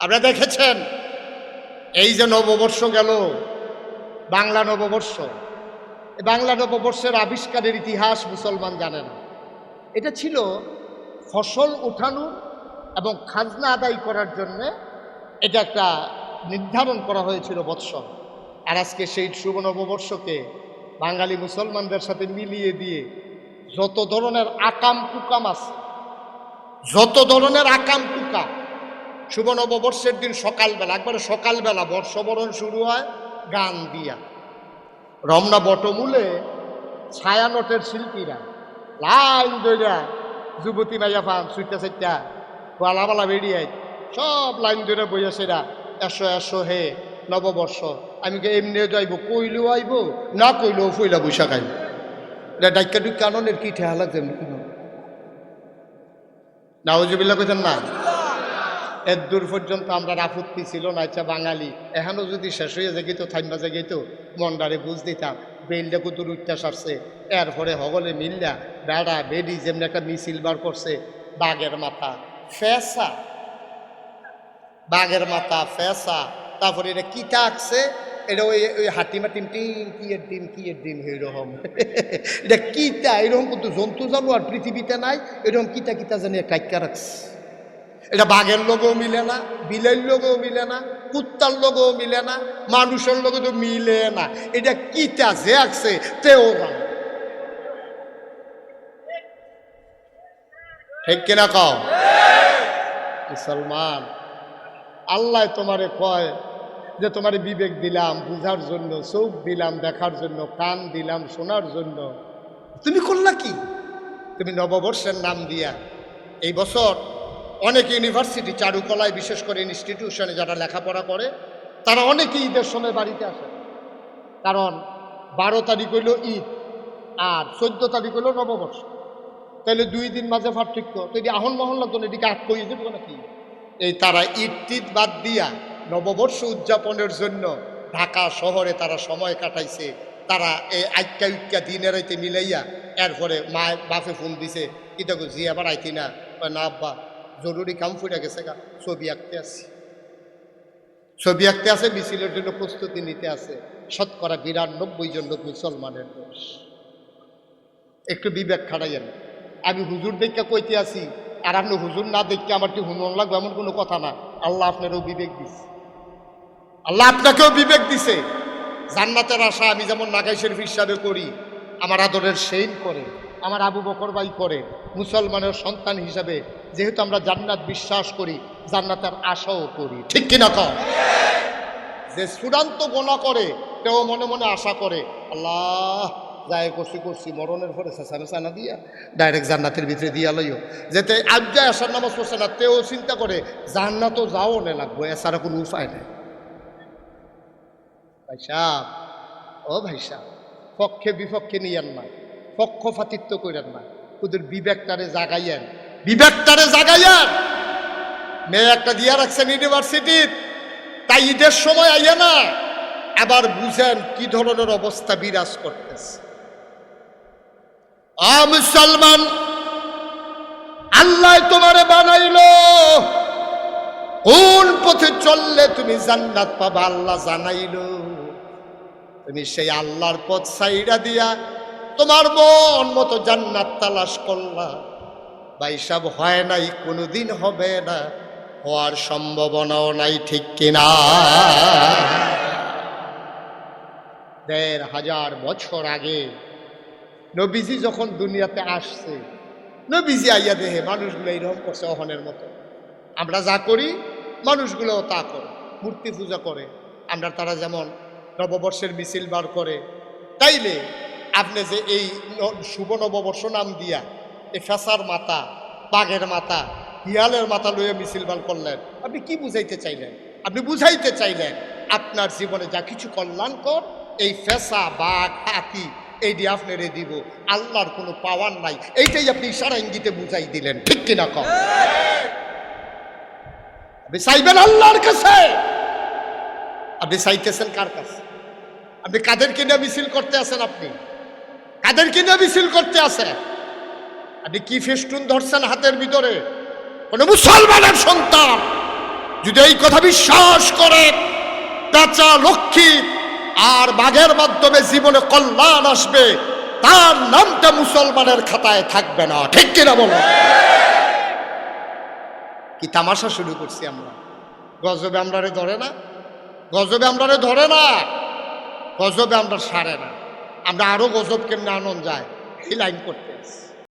আপনারা দেখেছেন? এই যে নববর্ষ গেল, বাংলা নববর্ষ। বাংলা নববর্ষের আবিষ্কারের ইতিহাস মুসলমান জানে না। এটা ছিল ফসল উঠানো এবং খাজনা আদায় করার জন্য এটা একটা নির্ধারণ করা হয়েছিল বৎসর। আর আজকে সেই শুভ নববর্ষকে বাঙালি মুসলমানদের সাথে মিলিয়ে দিয়ে যত ধরনের আকাম কুকাম আছে, যত ধরনের আকাম কুকাম শুভ নববর্ষের দিন সকালবেলা, একবারে সকালবেলা বর্ষবরণ শুরু হয় গান দিয়া। রমনা বটমূলে ছায়ানটের শিল্পীরা লাইন দইরা যুবতী মাইয়া পান সুইটা সাইটা বালা বেরিয়ে সব লাইন ধরে বইয়া সেরা, এসো এসো হে নববর্ষ, আমি কে এমনি যাইব, কইলেও আইব, না কইলেও ফইলা বৈশাখ আইব। এটা ডাইকা ডুইকা আননের কি ঠেয়া লাগছে নাওজবিল্লা কইতেন না? এর দূর পর্যন্ত আমরা আপত্তি ছিল না আচ্ছা বাঙালি। এখনও যদি শেষ হয়ে যায় তো থাইমা যায় তো মন্ডারে বুঝ দিতাম বেলটা কত উঠতে সারছে এরপরে হগলে মিল্লা, বেড়া, বেডি যেমনি একটা মিছিল বার করছে, বাঘের মাথা, ফেসা। বাঘের মাথা, ফেসা। তারপরে এটা কি আঁকছে এটা ওই ওই হাতিমা টিম টিম কি এর ডিম, কি এর ডিম এরকম এটা কিতা এরকম কিন্তু জন্তু জানোয়ার পৃথিবীতে নাই, এরকম কিতা কিতা জানি কাইকা রাখছে। এটা বাঘের লোগও মিলে না, বিলের লোগও মিলে না, কুত্তার লোগও মিলে না, মানুষের লোগও তো মিলে না। এটা কিটা যে আছে, তেও জানে ঠিক কিনা কও? মুসলমান, আল্লাহ তোমারে কয় যে তোমারে বিবেক দিলাম, বুঝার জন্য, চোখ দিলাম, দেখার জন্য, কান দিলাম, শোনার জন্য। তুমি করলা কি? তুমি নববর্ষের নাম দিয়া এই বছর অনেক ইউনিভার্সিটি চারুকলায়, বিশেষ করে ইনস্টিটিউশনে যারা লেখাপড়া করে, তারা অনেকে ঈদের সময় বাড়িতে আসে কারণ বারো তারিখ হইল ঈদ আর চোদ্দ তারিখ হইল নববর্ষ। তাহলে দুই দিন মাঝে পার্থক্য। তো এটি আহন মহল্লা তো এটিকে আট করে দেবো নাকি? এই তারা ঈদ টিদ বাদ দিয়া নববর্ষ উদযাপনের জন্য ঢাকা শহরে তারা সময় কাটাইছে। তারা এই আইক্কা উইক্কা দিনের মিলাইয়া এরপরে মা বাপে ফোন দিছে, কি দেখো জি আবার আইতি না না, আব্বা। জরুরি কাম ফুটে গেছে গা, ছবি আঁকতে আসি ছবি আঁকতে আছে মিছিলের জন্য প্রস্তুতি নিতে আছে শতকরা বিরানব্বই জন লোক মুসলমানের দোষ। একটু বিবেক খাটাইয়েন আমি হুজুর দেখে কইতে আছি আর আপনি হুজুর না দেখতে আমার কি হুনন লাগবে? এমন কোনো কথা না। আল্লাহ আপনারও বিবেক দিছে। আল্লাহ আপনাকেও বিবেক দিছে। জান্নাতের আশা আমি যেমন নাগাই শরীফ হিসাবে করি, আমার আদরের সেইন করে, আমার আবু বকর ভাই করে, মুসলমানের সন্তান হিসাবে যেহেতু আমরা জান্নাত বিশ্বাস করি, জান্নাতের আশাও করি। ঠিক কিনা কম যে চূড়ান্ত গোনা করে, তেও মনে মনে আশা করে, আল্লাহ যায় করছি করছি, মরণের পরে চেঁচানো চানা দিয়া, ডাইরেক্ট জান্নাতের ভিতরে দিয়া লইও। যেতে আজ্ঞায় আসার নামাজ পড়ছে না, তেও চিন্তা করে, জান্নাতও যাও নে লাগবো, এছাড়া কোনো উপায় নেই। ভাই সাহ ও ভাই সাহ পক্ষে বিপক্ষে নিয়েন না পক্ষপাতিত্ব করেন না ওদের বিবেকটারে জাগাইয়েন বিবেকটারে জাগাইয়েন মেয়ে একটা দিয়া রাখছেন ইউনিভার্সিটির। তাই ঈদের সময় আইয়া না, আবার বুঝেন কি ধরনের অবস্থা বিরাজ করতেছে। আ মুসলমান, আল্লাহ তোমারে বানাইল। কোন পথে চললে তুমি জান্নাত পাবা আল্লাহ জানাইল। তুমি সেই আল্লাহর পথ সাইডা দিয়া তোমার মন মতো জান্নাত তালাশ করলা। বাইসাব হয় নাই, কোনোদিন হবে না। হওয়ার সম্ভাবনাও নাই, ঠিক কিনা? দেড় হাজার বছর আগে নবীজি যখন দুনিয়াতে আসছে, নবীজি আইয়া দেহে মানুষগুলো এইরকম করছে অহনের মতো। আমরা যা করি, মানুষগুলোও তা করে, মূর্তি পূজা করে। আমরা তারা যেমন নববর্ষের মিছিল বার করে। তাইলে আপনি যে এই শুভ নববর্ষ নাম দিয়া এই ফেসার মাথা, বাঘের মাথা হিয়ালের মাথা লইয়া মিছিল বার করলেন। আপনি কি বুঝাইতে চাইলেন? আপনি বুঝাইতে চাইলেন আপনার জীবনে যা কিছু কল্যাণকর, এই ফেসা, বাঘ, হাতি এই দিয়ে আপনার দিব। আল্লাহর কোনো পাওয়ার নাই। এইটাই আপনি ইশারা ইঙ্গিতে বুঝাই দিলেন। ঠিক কিনা কম? আপনি চাইবেন আল্লাহর কাছে? আপনি চাইতেছেন কার কাছে? আপনি কাদের নিয়ে মিছিল করতে আছেন আপনি? কাদের কিনে মিছিল করতে আছেন? আপনি কি ফেস্টুন ধরছেন হাতের ভিতরে? কোন মুসলমানের সন্তান যদি এই কথা বিশ্বাস করে পেঁচা লক্ষ্মী, আর বাঘের মাধ্যমে জীবনে কল্যাণ আসবে, তার নামটা মুসলমানের খাতায় থাকবে না। ঠিক কিনা বলো? কি তামাশা শুরু করছি আমরা? গজবে আমরারে ধরে না? গজবে আমরারে ধরে না? গজবে আমরা সারে না। আমরা আরও গজব কেমনে আনন্দ যায়? এই লাইন করতে